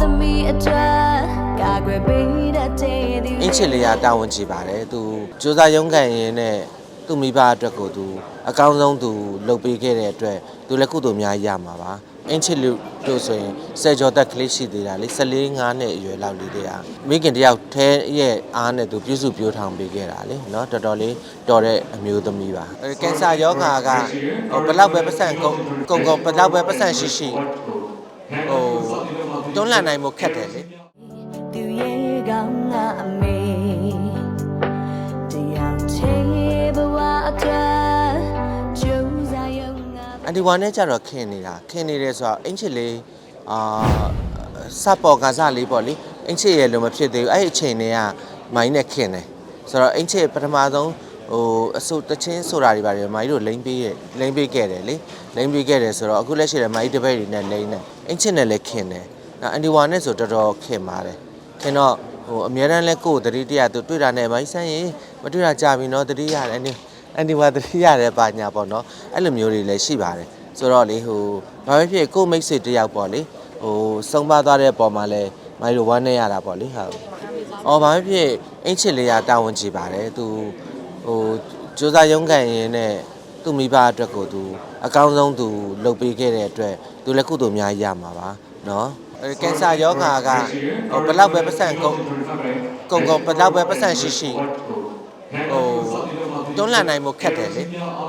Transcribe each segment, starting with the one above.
သမီးအတွက်ကာကွယ်ပေးတဲ့တဲ့သူ အင်းချစ်လေးကတာဝန်ကြည့်ပါတယ်သူစူးစမ်းရုန်းကန်ရင်းနဲ့သူ့မိဘအတွက်ကိုသူအကောင်းဆုံးသူလုပ်ပေးခဲ့တဲ့အတွက်သူလည်းကုသိုလ်အများကြီးရမှာပါအင်းချစ်လူတို့ဆိုရင်ဆယ်ကျော်သက်ကလေးရှိသေးတာလေ14 5နှစ်အရွယ်လောက်လေးတည်းอ่ะမိခင်တယောက်ထဲရဲ့အားနဲ့သူပြုစုပြောထောင်ပေးခဲ့တာလေเนาะတော်တော်လေးတော်တဲ့အမျိုးသမီးပါအဲကင်ဆာယောဂါကဟိုဘယ်လောက်ပဲပတ်စံကုန်ကုန်ကုန်ဘယ်လောက်ပဲပတ်စံရှိရှိဟို တွန်းလှန်နိုင်မှုခက်တယ်လေသူရဲ့ကောင်းကအမေတရားချေဘဝအတွက်ကျုံးစားရုံငါအန်တီဝါနဲ့ကြတော့ခင်နေတာခင်နေတယ်ဆိုတော့အင်ချစ်လေးအာစပေါ်ကစားလေးပေါ့လေအင်ချစ်ရဲ့လိုမဖြစ်သေးဘူးအဲ့ဒီအချိန်တွေကမိုင်းနဲ့ခင်တယ်ဆိုတော့အင်ချစ်ပထမဆုံးဟိုအစိုးတချင်းဆိုတာတွေပါတယ်မိုင်းတို့လိမ့်ပေးရလိမ့်ပေးခဲ့တယ်လေလိမ့်ပေးခဲ့တယ်ဆိုတော့အခုလက်ရှိလည်းမိုင်းတပည့်တွေနဲ့လိမ့်နေအင်ချစ်နဲ့လည်းခင်တယ်နော် အန်တီဝါနဲ့ဆိုတော်တော်ခင်ပါတယ်ခင်တော့ဟိုအများတန်းလဲကိုယ်တတိတရားသူတွေ့တာနဲ့မိုင်းဆန်းရင်မတွေ့တာကြာပြီနော်တတိရတယ်နေအန်တီဝါတတိရတယ်ပါညာပေါ့နော်အဲ့လိုမျိုးတွေလည်းရှိပါတယ်ဆိုတော့လေဟိုဘာပဲဖြစ်ကိုယ့်မိတ်ဆွေတယောက်ပေါ့လေဟိုစုံပါသွားတဲ့ပုံမှာလဲမိုင်လိုဝမ်းနေရတာပေါ့လေဟုတ်။အော်ဘာပဲဖြစ်အင်းချစ်လေးကတာဝန်ကြည့်ပါတယ်သူဟိုစူးစမ်းရုန်းကန်ရင်းနဲ့သူ့မိဘအတွက်ကိုသူအကောင်းဆုံးသူလုပ်ပေးခဲ့တဲ့အတွက်သူလည်းကုသိုလ်အများကြီးရမှာပါနော်အဲ ကင်ဆာယောဂါကဟိုဘယ်လောက်ပဲပတ်စံကုန်ကုန်ကုန်ဘယ်လောက်ပဲပတ်စံရှိရှိဟိုတွန်းလှန်နိုင်မှုခက်တယ်လေ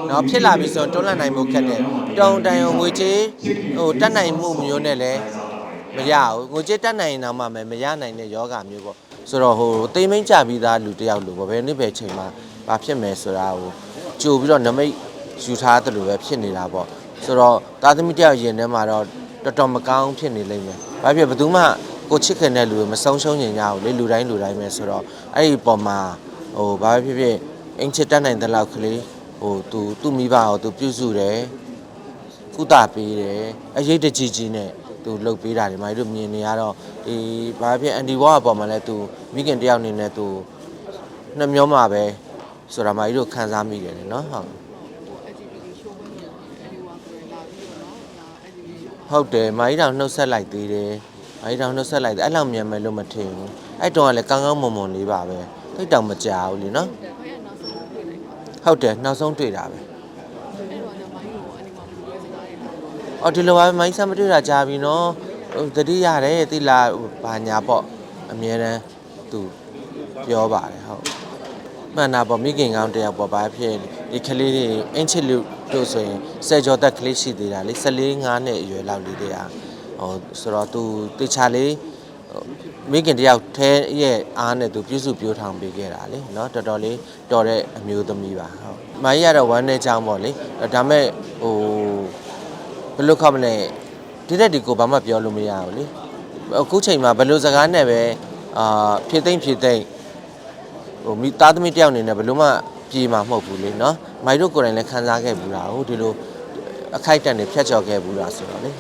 နော်ဖြစ်လာပြီဆိုရင်တွန်းလှန်နိုင်မှုခက်တယ်တုံတန်ရုံငွေချေးဟိုတက်နိုင်မှုမျိုးနဲ့လည်းမရဘူးငွေချေးတက်နိုင်ရင်တော့မှမရနိုင်တဲ့ယောဂမျိုးပေါ့ဆိုတော့ဟိုတိမ်မိန်ကြပြီးသားလူတစ်ယောက်လိုပေါ့ဘယ်နှစ်ပဲချိန်မှာဘာဖြစ်မယ်ဆိုတာဟိုကြိုပြီးတော့နမိတ်ယူထားတယ်လို့ပဲဖြစ်နေတာပေါ့ဆိုတော့သားသမီးတစ်ယောက်ရင်ထဲမှာတော့ တော်တော်မကောင်းဖြစ်နေလိမ့်မယ်ဘာဖြစ်ဘယ်သူမှကိုချစ်ခင်တဲ့လူကိုမဆုံးရှုံးညင်ကြဘူးလေလူတိုင်းလူတိုင်းပဲဆိုတော့အဲ့ဒီပုံမှာဟိုဘာပဲဖြစ်ဖြစ်အင်ချစ်တက်နိုင်တဲ့လောက်ကလေးဟိုသူသူ့မိဘကိုသူပြုစုတယ်ကုသပေးတယ်အရေးတကြီးကြီးနဲ့သူလှုပ်ပေးတာတွေမိုင်းတို့မြင်နေရတော့ဒီဘာဖြစ်အန်ဒီဝါအပေါ်မှာလဲသူမိခင်တယောက်အနေနဲ့သူနှမျောမှာပဲဆိုတာမိုင်းတို့ခံစားမိတယ်လေနော်ဟုတ် ဟုတ်တယ်မိုင်းတောင်နှုတ်ဆက်လိုက်သေးတယ်မိုင်းတောင်နှုတ်ဆက်လိုက်တယ်အဲ့လောက်မြန်မယ်လို့မထင်ဘူးအဲ့တုန်းကလည်းကောင်းကောင်းမွန်မွန်လေးပါပဲထိတ်တောင်မကြောက်ဘူးလीနော်ဟုတ်တယ်နောက်ဆုံးတွေ့တာပဲအော်ဒီလိုပါပဲမိုင်းဆမ်းမတွေ့တာကြာပြီနော်ဟိုတတိရတယ်တိလာဟိုဘာညာပေါ့အမြဲတမ်းသူပြောပါတယ်ဟုတ် မှန်တာပေါ့မိခင်ကောင်းတယောက်ပေါ့ဘာဖြစ်ဒီကလေးတွေအင်းချစ်လူတို့ဆိုရင်ဆယ်ကျော်သက်ကလေးရှိသေးတာလေ14 5နှစ်အရွယ်လောက်လေးတည်းอ่ะဟိုဆိုတော့သူတေချာလေးဟိုမိခင်တယောက်ထဲရဲ့အားနဲ့သူပြုစုပြောထောင်ပေးခဲ့တာလေเนาะတော်တော်လေးတော်တဲ့အမျိုးသမီးပါဟုတ်မိုင်းရတော့ဝမ်းနေချောင်းပေါ့လေဒါမဲ့ဟို ဘယ်လိုခေါ်မလဲဒီတက်ဒီကိုဘာမှပြောလို့မရဘူးလေအခုချိန်မှာဘယ်လိုစကားနဲ့ပဲအာဖြည့်သိမ့်ဖြည့်သိမ့် ဟိုမိသားသမီးတယောက်အနေနဲ့ဘယ်လိုမှပြေမှာမဟုတ်ဘူးလေနော်မိုင်တို့ကိုယ်တိုင်လည်းခံစားခဲ့ဘူးတာဟုတ်ဒီလိုအခိုက်အတန့်တွေဖျက်ချော်ခဲ့ဘူးတာဆိုတော့လေ